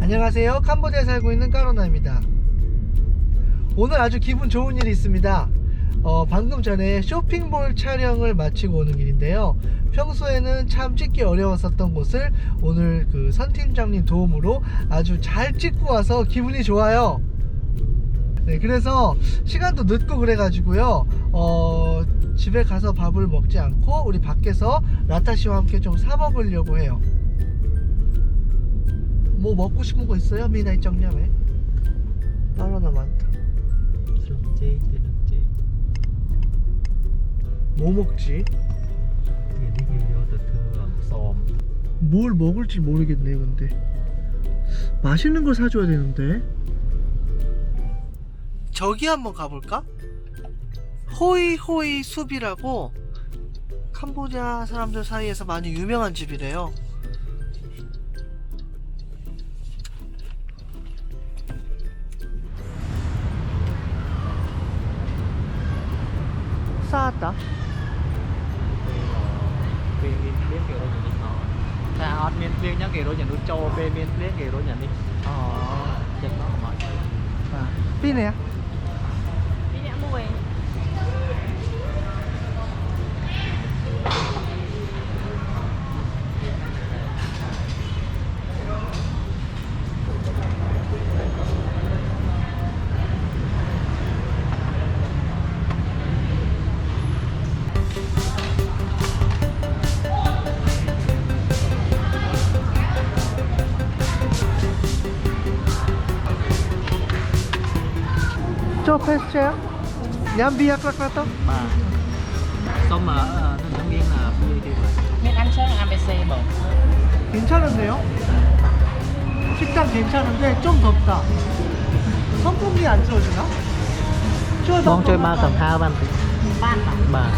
안녕하세요. 캄보디아에 살고 있는 까로나입니다. 오늘 아주 기분 좋은 일이 있습니다. 어, 방금 전에 쇼핑몰 촬영을 마치고 오는 길인데요. 평소에는 참 찍기 어려웠었던 곳을 오늘 그 선 팀장님 도움으로 아주 잘 찍고 와서 기분이 좋아요. 네, 그래서 시간도 늦고 그래가지고요. 어, 집에 가서 밥을 먹지 않고 우리 밖에서 라타 씨와 함께 좀 사 먹으려고 해요. 뭐 먹고 싶은 거 있어요? 미나이 정냠에 바나나 많다 thì sumchi 뭐 먹지? Xồm 뭘 먹을지 모르겠네 근데 맛있는 걸 사줘야 되는데 저기 한번 가볼까? 호이호이 숲이라고 캄보디아 사람들 사이에서 많이 유명한 집이래요 아, 삐네야 저 패스트야? 냠비야 깎았다? Mà Xong mà nó nó miếng là như thế vậy miếng ăn sơn ABC bột 괜찮은데요? 식당 괜찮은데 좀 덥다. 선풍기 안 틀어주나? Mong chơi ba tầm thao ban mà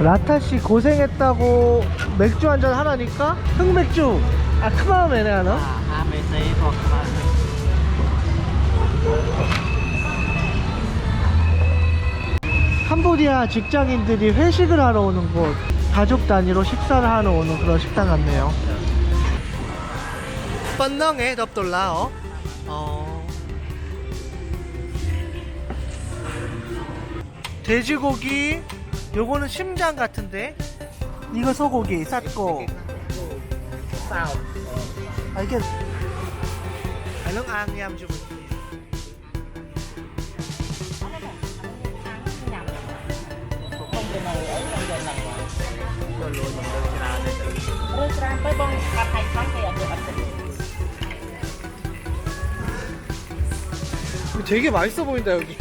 라타 씨 고생했다고 맥주 한 잔 하라니까 흑맥주. 아 크마음에네 하나? À ABC hoặc là 캄보디아 직장인들이 회식을 하러 오는 곳. 가족 단위로 식사를 하러 오는 그런 식당 같네요. 뻔능에 덥돌라어. 어. 돼지고기. 요거는 심장 같은데. 이거 소고기 쌌고. 아 이게 알렁 앙냠 주 được 되게 맛있어 보인다 여기.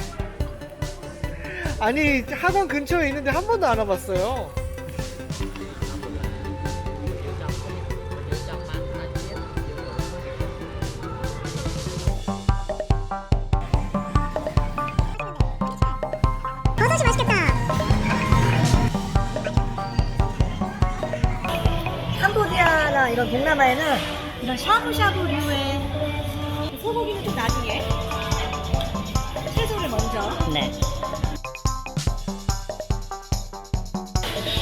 아니 학원 근처에 있는데 한 번도 안 와봤어요. 이런 동남아에는 이런 샤브샤브류의 소고기는 좀 나중에 채소를 먼저 nè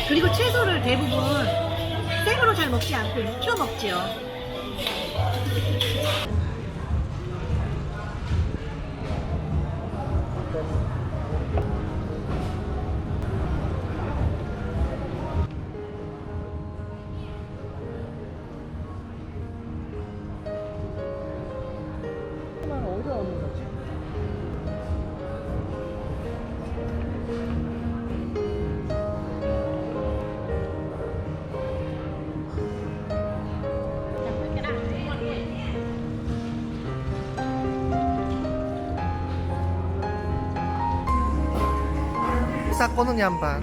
그리고 채소를 대부분 생으로 잘 먹지 않고 익혀 먹지요. 싹고는 양반.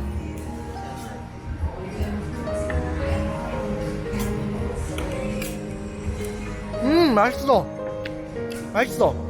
음 맛있어. 맛있어.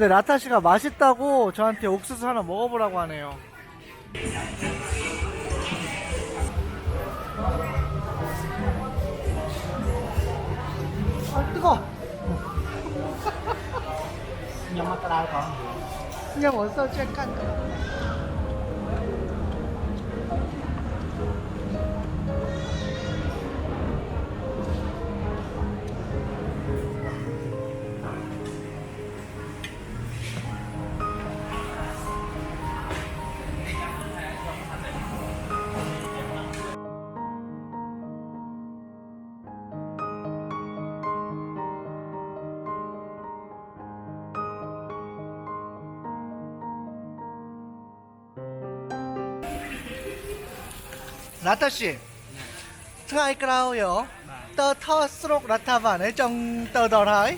근데 라타 씨가 맛있다고 저한테 옥수수 하나 먹어보라고 하네요. 아 뜨거. 그냥 먹더라고. 그냥 어서 체크한 거. រដ្ឋាភិបាលថ្ងៃក្រោយហ៎តើថតស្រុករដ្ឋាភិបាលនេះចង់ទៅដល់ហើយ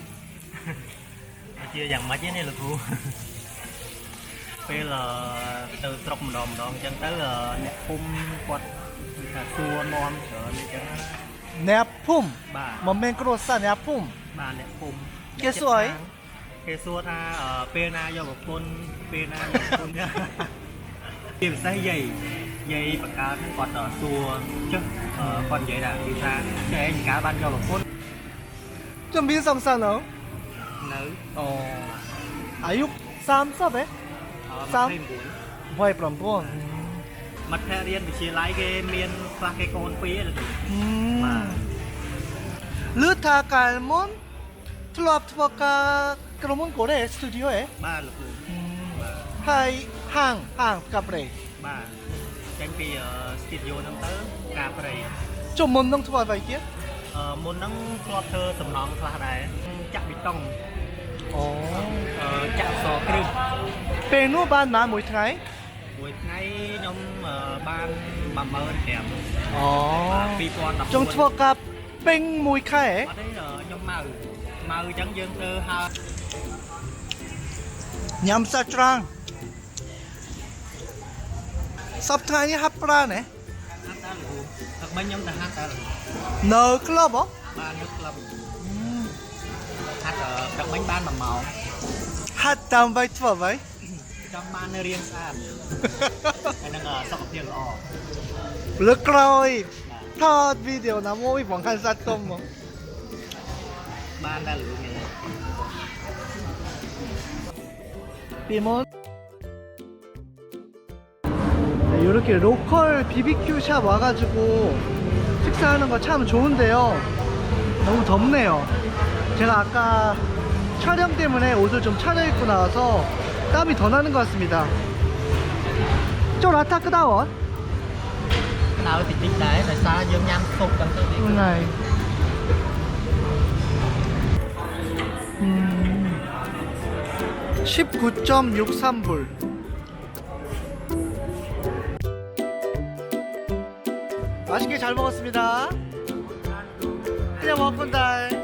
ជាយ៉ាងម៉េចនេះលោកគ្រូពេលទៅស្រុកម្ដងម្ដងអញ្ចឹងទៅអ្នកភូមិគាត់ថាសួរនាំច្រើនអញ្ចឹងអ្នកភូមិបាទមិនមែនគ្រួសារអ្នកភូមិបាទអ្នកភូមិគេសួរអីគេសួរថាពេលណាយកប្រពន្ធពេលណាយកប្រពន្ធជាភាសាយាយ យាយបកកើតគាត់សួរចុះគាត់និយាយថាគេថាចែងកាលបានយកប្រពន្ធជំនាញសំសានអូនៅអូអាយុ30ហ៎39 29មធ្យរៀនវិទ្យាល័យគេមានខ្លះគេកូនពីរបាទលឺថាកាលមុនធ្លាប់ធ្វើការក្រុមហ៊ុនកូរ៉េស្ទូឌីយោហ៎បាទលោកគ្រូហើយហាងហាងកាប្រេបាទ ចេញពី studio ហ្នឹងទៅការប្រៃចុះមុននឹងធ្វើអ្វីទៀតមុនហ្នឹងធ្លាប់ធ្វើសំឡងខ្លះដែរចាក់ប៊ីតុងអូចាក់សគ្រឹះពេលនោះបានប៉ុន្មានមួយថ្ងៃមួយថ្ងៃខ្ញុំបាន15000អូ2014ចង់ធ្វើកាប់ពេញមួយខែអត់ទេខ្ញុំម៉ៅម៉ៅអញ្ចឹងយើងធ្វើហើញ៉ាំសាច់ច្រាំង Subtiny hapra nè. Thật mấy nhóm là hát N club á? Ban nước club. Hát ở đặc bánh ban mà màu. Hát tam vai chua vậy. ចាំបានរៀងស្អាតហើយនឹងសុខភាពល្អលើក្រោយថតវីដេអូណាមួយបង្ហាញសាច់ទុំមកបានដែរលោកមានពីមុន 이렇게 로컬 BBQ 샵 와가지고 식사하는 거 참 좋은데요. 너무 덥네요. 제가 아까 촬영 때문에 옷을 좀 차려입고 나와서 땀이 더 나는 것 같습니다. 쫄아타 끄다원 음. 19.63불. 맛있게 잘 먹었습니다. 그냥 먹건달